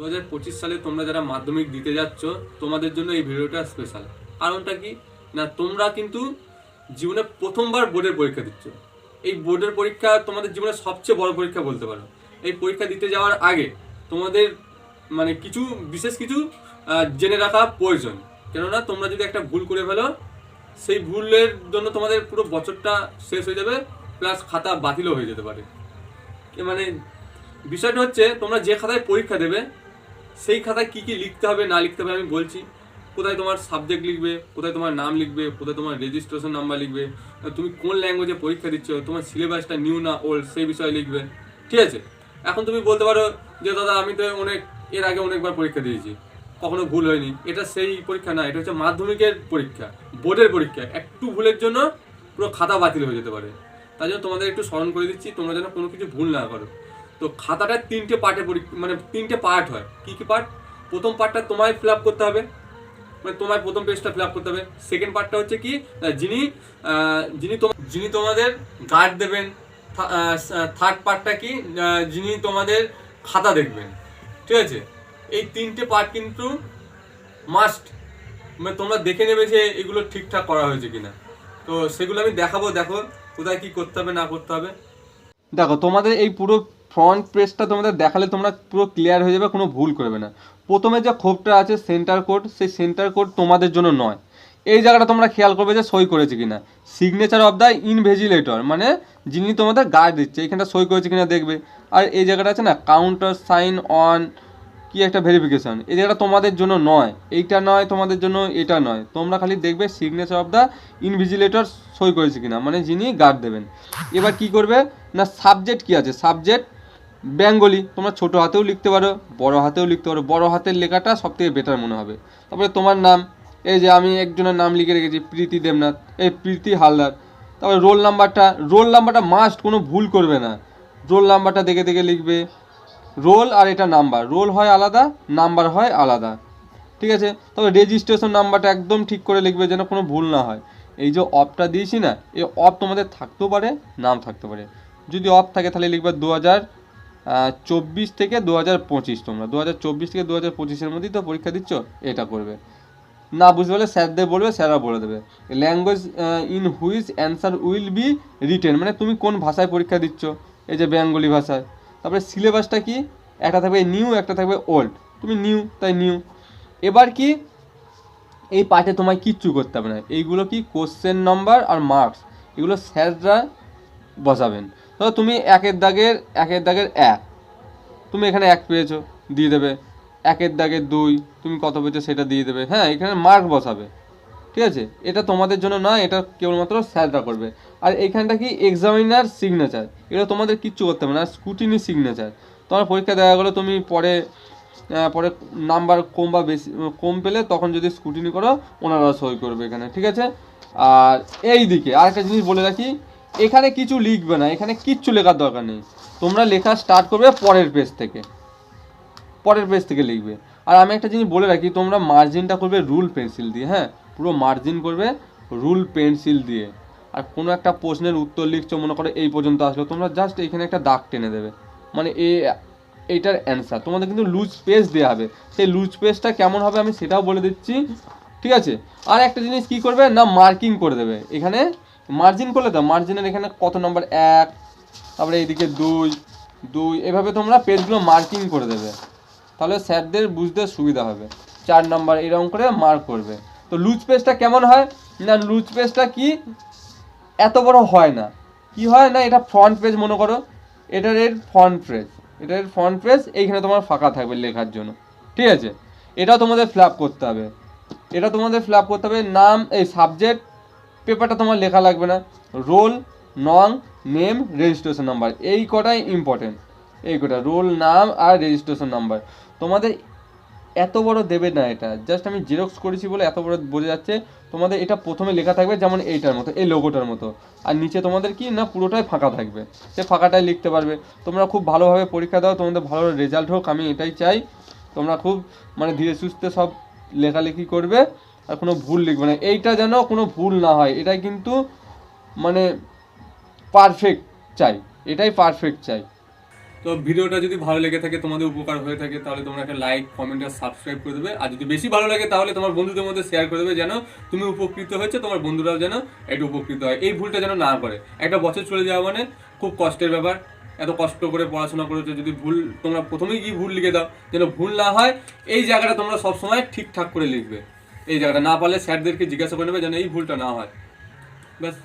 দু হাজার পঁচিশ সালে তোমরা যারা মাধ্যমিক দিতে যাচ্ছ, তোমাদের জন্য এই ভিডিওটা স্পেশাল কারণটা কি? না, তোমরা কিন্তু জীবনে প্রথমবার বোর্ডের পরীক্ষা দিচ্ছ। এই বোর্ডের পরীক্ষা তোমাদের জীবনের সবচেয়ে বড় পরীক্ষা বলতে পারো। এই পরীক্ষা দিতে যাওয়ার আগে তোমাদের মানে কিছু, বিশেষ কিছু জেনে রাখা প্রয়োজন। কেননা তোমরা যদি একটা ভুল করে ফেলো, সেই ভুলের জন্য তোমাদের পুরো বছরটা শেষ হয়ে যাবে, প্লাস খাতা বাতিলও হয়ে যেতে পারে। মানে বিষয়টা হচ্ছে, তোমরা যে খাতায় পরীক্ষা দেবে সেই খাতায় কি কি লিখতে হবে, না লিখতে হবে আমি বলছি। কোথায় তোমার সাবজেক্ট লিখবে, কোথায় তোমার নাম লিখবে, কোথায় তোমার রেজিস্ট্রেশন নাম্বার লিখবে, তুমি কোন ল্যাঙ্গুয়েজে পরীক্ষা দিচ্ছ, তোমার সিলেবাসটা নিউ না ওল্ড সেই বিষয়ে লিখবে। ঠিক আছে? এখন তুমি বলতে পারো যে, দাদা, আমি তো অনেক, এর আগে অনেকবার পরীক্ষা দিয়েছি। কখনো ভুল হয়নি। এটা সেই পরীক্ষা না, এটা হচ্ছে মাধ্যমিকের পরীক্ষা, বোর্ডের পরীক্ষা। একটু ভুলের জন্য পুরো খাতা বাতিল হয়ে যেতে পারে। তাই জন্য তোমাদের একটু স্মরণ করে দিচ্ছি, তোমরা যেন কোনো কিছু ভুল না করো। তো খাতাটা তিনটে পার্টে মানে তিনটে পার্ট হয়। কী কী পার্ট? প্রথম পার্টটা তোমায় ফিল আপ করতে হবে। মানে তোমার প্রথম পেজটা ফিল আপ করতে হবে। সেকেন্ড পার্টটা হচ্ছে কি? যিনি যিনি তোমা- যিনি তোমাদের গার্ড দেবেন। থার্ড পার্টটা কি? যিনি তোমাদের খাতা দেখবেন। ঠিক আছে? এই তিনটে পার্ট কিন্তু মাস্ট মানে তোমরা দেখে নেবে যে এগুলো ঠিকঠাক করা হয়েছে কিনা। তো সেগুলো আমি দেখাবো। দেখো কোথায় কি করতে হবে, না করতে হবে। দেখো, তোমাদের এই পুরো ফ্রন্ট পেজটা তোমাদের দেখালে তোমরা পুরো ক্লিয়ার হয়ে যাবে, কোনো ভুল করবে না। প্রথমে যে ক্ষোভটা আছে সেন্টার কোড সেই সেন্টার কোড তোমাদের জন্য নয়। এই জায়গাটা তোমরা খেয়াল করবে যে সই করেছে কিনা। সিগনেচার অফ দ্য ইনভেজিলেটর মানে যিনি তোমাদের গার্ড দিচ্ছে, এখানটা সই করেছে কিনা দেখবে। আর এই জায়গাটা আছে না কাউন্টার সাইন অন কি একটা ভেরিফিকেশন এই জায়গাটা তোমাদের জন্য নয়, এইটা নয়, তোমাদের জন্য এটা নয়। তোমরা খালি দেখবে সিগনেচার অফ দ্য ইনভিজিলেটর সই করেছে কিনা মানে যিনি গার্ড দেবেন। এবার কি করবে? না সাবজেক্ট কি আছে? সাবজেক্ট বেঙ্গলি, তোমরা ছোট হাতেও লিখতে পারো, বড় হাতেও লিখতে পারো। বড় হাতের লেখাটা সব থেকে বেটার মনে হবে। তারপরে তোমার নাম, এই যে আমি একজনের নাম লিখে রেখেছি, প্রীতি দেবনাথ, এই প্রীতি হালদার। তারপরে রোল নাম্বারটা রোল নাম্বারটা মাস্ট কোনো ভুল করবে না। রোল নাম্বারটা দেখে দেখে লিখবে, রোল আর এটা নাম্বার। রোল হয় আলাদা, নাম্বার হয় আলাদা। ঠিক আছে? তবে রেজিস্ট্রেশন নাম্বারটা একদম ঠিক করে লিখবে যেন কোনো ভুল না হয়। এই যে অফটা দিয়েছি না, এই অফ তোমাদের থাকতেও পারে নাম থাকতে পারে। যদি অফ থাকে তাহলে লিখবে দু হাজার চব্বিশ থেকে দু হাজার পঁচিশ তোমরা। দু হাজার চব্বিশ থেকে দু হাজার পঁচিশের মধ্যেই তো পরীক্ষা দিচ্ছ, এটা করবে। না বুঝতে পারলে স্যারদের বলবে, স্যাররা বলে দেবে। Language in which answer will be written মানে তুমি কোন ভাষায় পরীক্ষা দিচ্ছ? এই যে বেঙ্গলি ভাষায়। তারপরে সিলেবাসটা কি? একটা থাকবে নিউ একটা থাকবে ওল্ড তুমি নিউ তাই নিউ এবার কি? এই পার্টে তোমায় কিচ্ছু করতে হবে না। এইগুলো কি কোশ্চেন নম্বর আর মার্কস এগুলো স্যাররা বসাবেন। তো তুমি একের দাগের একের দাগের এক। তুমি এখানে এক পেয়েছ, দিয়ে দেবে। একের দাগের দুই, তুমি কত পেয়েছ সেটা দিয়ে দেবে। হ্যাঁ এখানে মার্ক বসাবে। ঠিক আছে? এটা তোমাদের জন্য না, এটা কেবলমাত্র স্যাররা করবে। আর এইখানটা কি এক্সামিনার সিগনেচার এটা তোমাদের কিচ্ছু করতে হবে না, আর স্কুটিনি সিগনেচার তোমার পরীক্ষা দেওয়া গেলো, তুমি পরে পরে নাম্বার কম বা বেশি, কম পেলে তখন যদি স্কুটিনি করো ওনারা সই করবে এখানে। ঠিক আছে? আর এই দিকে আরেকটা জিনিস বলে রাখি এখানে কিছু লিখবে না, এখানে কিচ্ছু লেখার দরকার নেই। তোমরা লেখা স্টার্ট করবে পরের পেজ থেকে। পরের পেজ থেকে লিখবে। আর আমি একটা জিনিস বলে রাখি, তোমরা মার্জিনটা করবে রুল পেন্সিল দিয়ে হ্যাঁ? পুরো মার্জিন করবে রুল পেন্সিল দিয়ে। আর কোনো একটা প্রশ্নের উত্তর লিখছো, মনে করো এই পর্যন্ত আসলো, তোমরা জাস্ট এখানে একটা দাগ টেনে দেবে। মানে এ, এইটার অ্যান্সার তোমাদের কিন্তু লুজ পেজ দেওয়া হবে। সেই লুজ পেজটা কেমন হবে আমি সেটাও বলে দিচ্ছি। ঠিক আছে? আর একটা জিনিস কি করবে? না মার্কিং করে দেবে। এখানে মার্জিন করলে দাও মার্জিনের এখানে কত নম্বর এক, তারপরে এইদিকে দুই দুই, এভাবে তোমরা পেজগুলো মার্কিং করে দেবে। তাহলে স্যারদের বুঝতে সুবিধা হবে। চার নাম্বার এরকম করে মার্ক করবে। তো লুজ পেজটা কেমন হয়? না লুজ পেজটা কি? এত বড় হয় না। কি হয় না, এটা ফ্রন্ট পেজ মনে করো। এটার এর ফ্রন্ট পেজ এটার ফ্রন্ট পেজ এইখানে তোমার ফাঁকা থাকবে লেখার জন্য। ঠিক আছে? এটাও তোমাদের ফ্ল্যাপ করতে হবে। এটা তোমাদের ফিল করতে হবে। নাম, এই সাবজেক্ট পেপারটা তোমার লেখা লাগবে না। রোল নং নেম রেজিস্ট্রেশন নাম্বার এই কটাই ইম্পর্টেন্ট এই কটা রোল নাম আর রেজিস্ট্রেশন নাম্বার তোমাদের এত বড় দেবে না এটা। জাস্ট আমি জেরক্স করেছি বলে এত বড় বোঝা যাচ্ছে। তোমাদের এটা প্রথমে লেখা থাকবে যেমন এইটার মতো, এই লোগোটার মতো। আর নিচে তোমাদের কি না পুরোটাই ফাঁকা থাকবে। সে ফাঁকাটাই লিখতে পারবে। তোমরা খুব ভালোভাবে পরীক্ষা দাও। তোমাদের ভালো রেজাল্ট হোক, আমি এটাই চাই। তোমরা খুব মানে ধীরে সুস্থে সব লেখালেখি করবে আর কোনো ভুল লিখবে না। এইটা যেন কোনো ভুল না হয়, এটাই কিন্তু মানে পারফেক্ট চাই, এটাই পারফেক্ট চাই। তো ভিডিওটা যদি ভালো লেগে থাকে, তোমাদের উপকার হয়ে থাকে, তাহলে তোমরা একটা লাইক কমেন্ট আর সাবস্ক্রাইব করে দেবে। আর যদি বেশি ভালো লাগে, তাহলে তোমার বন্ধুদের মধ্যে শেয়ার করে দেবে যেন তুমি উপকৃত হয়েছে, তোমার বন্ধুরাও যেন একটু উপকৃত হয়। এই ভুলটা যেন না করে। একটা বছর চলে যাওয়া মানে খুব কষ্টের ব্যাপার। এত কষ্ট করে পড়াশোনা করেছ, যদি ভুল, তোমরা প্রথমেই কি ভুল লিখে দাও, যেন ভুল না হয়, এই জায়গাটা তোমরা সবসময় ঠিকঠাক করে লিখবে। এই জায়গাটা না পারলে স্যারদেরকে জিজ্ঞাসা করে নেবে যেন এই ভুলটা না হয়। ব্যাস।